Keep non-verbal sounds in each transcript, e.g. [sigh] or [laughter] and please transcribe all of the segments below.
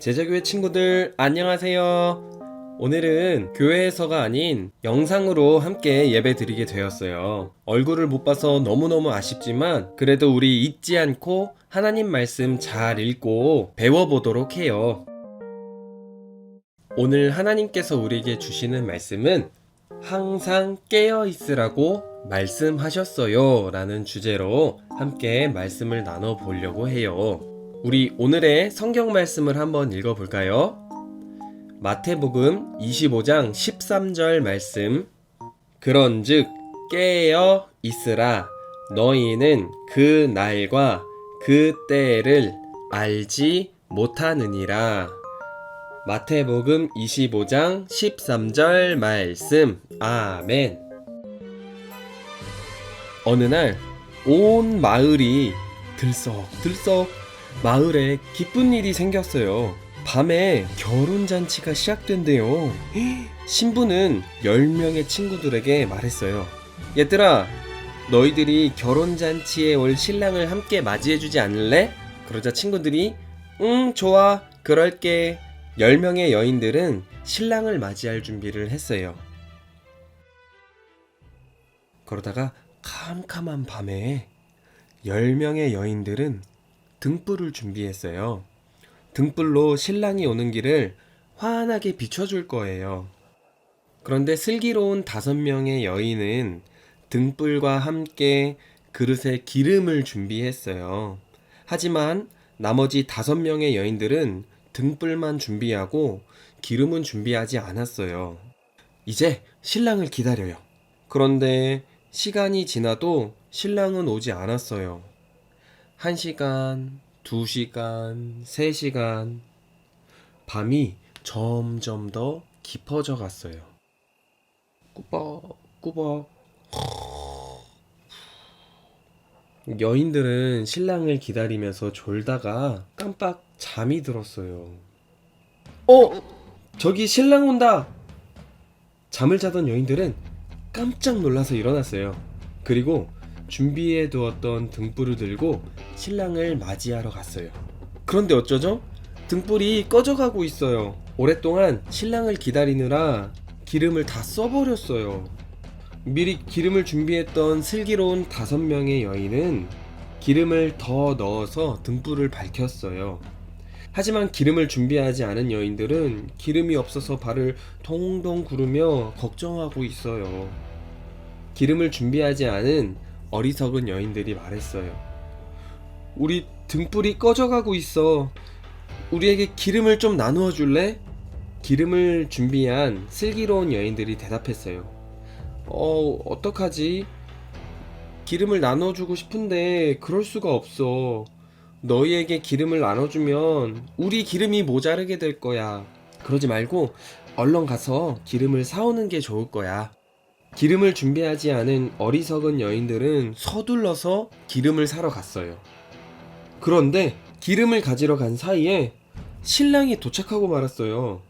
제자교회 친구들 안녕하세요. 오늘은 교회에서가 아닌 영상으로 함께 예배 드리게 되었어요. 얼굴을 못 봐서 너무너무 아쉽지만 그래도 우리 잊지 않고 하나님 말씀 잘 읽고 배워보도록 해요. 오늘 하나님께서 우리에게 주시는 말씀은 항상 깨어 있으라고 말씀하셨어요 라는 주제로 함께 말씀을 나눠 보려고 해요. 우리 오늘의 성경 말씀을 한번 읽어 볼까요? 마태복음 25장 13절 말씀. 그런즉 깨어 있으라. 너희는 그 날과 그 때를 알지 못하느니라. 마태복음 25장 13절 말씀. 아멘. 어느 날 온 마을이 들썩들썩 마을에 기쁜 일이 생겼어요. 밤에 결혼잔치가 시작된대요. 신부는 10명의 친구들에게 말했어요. 얘들아, 너희들이 결혼잔치에 올 신랑을 함께 맞이해주지 않을래? 그러자 친구들이, 응, 좋아, 그럴게. 10명의 여인들은 신랑을 맞이할 준비를 했어요. 그러다가 캄캄한 밤에 10명의 여인들은 등불을 준비했어요. 등불로 신랑이 오는 길을 환하게 비춰줄 거예요. 그런데 슬기로운 다섯 명의 여인은 등불과 함께 그릇에 기름을 준비했어요. 하지만 나머지 다섯 명의 여인들은 등불만 준비하고 기름은 준비하지 않았어요. 이제 신랑을 기다려요. 그런데 시간이 지나도 신랑은 오지 않았어요. 1시간, 2시간, 3시간. 밤이 점점 더 깊어져 갔어요. 꾸벅 꾸벅. [laughs] 여인들은 신랑을 기다리면서 졸다가 깜빡 잠이 들었어요. 어! 저기 신랑 온다! 잠을 자던 여인들은 깜짝 놀라서 일어났어요. 그리고 준비해 두었던 등불을 들고 신랑을 맞이하러 갔어요. 그런데 어쩌죠? 등불이 꺼져가고 있어요. 오랫동안 신랑을 기다리느라 기름을 다 써버렸어요. 미리 기름을 준비했던 슬기로운 다섯 명의 여인은 기름을 더 넣어서 등불을 밝혔어요. 하지만 기름을 준비하지 않은 여인들은 기름이 없어서 발을 동동 구르며 걱정하고 있어요. 기름을 준비하지 않은 어리석은 여인들이 말했어요. 우리 등불이 꺼져가고 있어. 우리에게 기름을 좀 나누어 줄래? 기름을 준비한 슬기로운 여인들이 대답했어요. 어, 어떡하지? 기름을 나눠주고 싶은데 그럴 수가 없어. 너희에게 기름을 나눠주면 우리 기름이 모자르게 될 거야. 그러지 말고 얼른 가서 기름을 사오는 게 좋을 거야. 기름을 준비하지 않은 어리석은 여인들은 서둘러서 기름을 사러 갔어요. 그런데 기름을 가지러 간 사이에 신랑이 도착하고 말았어요.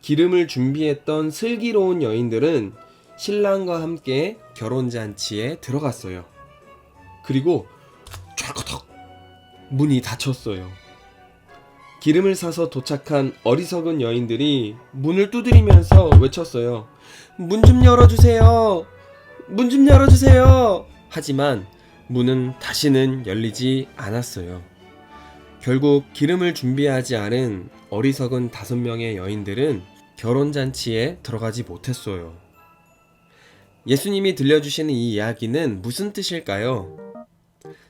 기름을 준비했던 슬기로운 여인들은 신랑과 함께 결혼잔치에 들어갔어요. 그리고 찰커덕 문이 닫혔어요. 기름을 사서 도착한 어리석은 여인들이 문을 두드리면서 외쳤어요. 문 좀 열어주세요. 문 좀 열어주세요. 하지만 문은 다시는 열리지 않았어요. 결국 기름을 준비하지 않은 어리석은 다섯 명의 여인들은 결혼잔치에 들어가지 못했어요. 예수님이 들려주시는 이 이야기는 무슨 뜻일까요?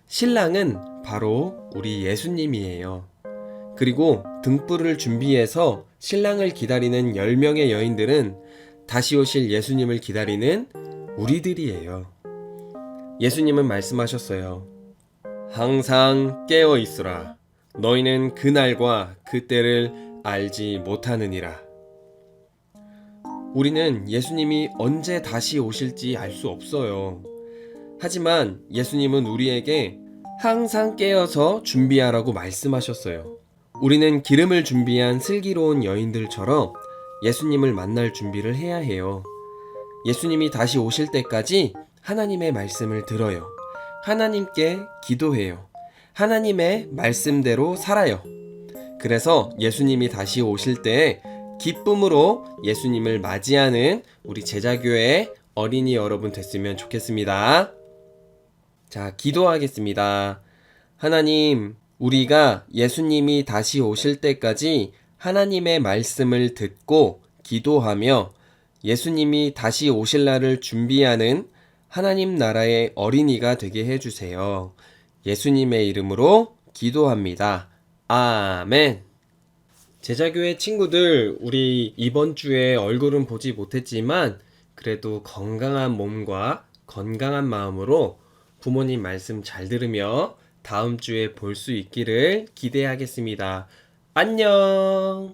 신랑은 바로 우리 예수님이에요. 그리고 등불을 준비해서 신랑을 기다리는 10명의 여인들은 다시 오실 예수님을 기다리는 우리들이에요. 예수님은 말씀하셨어요. 항상 깨어 있으라. 너희는 그날과 그때를 알지 못하느니라. 우리는 예수님이 언제 다시 오실지 알 수 없어요. 하지만 예수님은 우리에게 항상 깨어서 준비하라고 말씀하셨어요. 우리는 기름을 준비한 슬기로운 여인들처럼 예수님을 만날 준비를 해야 해요. 예수님이 다시 오실 때까지 하나님의 말씀을 들어요. 하나님께 기도해요. 하나님의 말씀대로 살아요. 그래서 예수님이 다시 오실 때 기쁨으로 예수님을 맞이하는 우리 제자교회 어린이 여러분 됐으면 좋겠습니다. 자, 기도하겠습니다. 하나님, 우리가 예수님이 다시 오실 때까지 하나님의 말씀을 듣고 기도하며 예수님이 다시 오실 날을 준비하는 하나님 나라의 어린이가 되게 해주세요. 예수님의 이름으로 기도합니다. 아멘. 제자교회 친구들, 우리 이번 주에 얼굴은 보지 못했지만, 그래도 건강한 몸과 건강한 마음으로 부모님 말씀 잘 들으며 다음 주에 볼 수 있기를 기대하겠습니다. 안녕!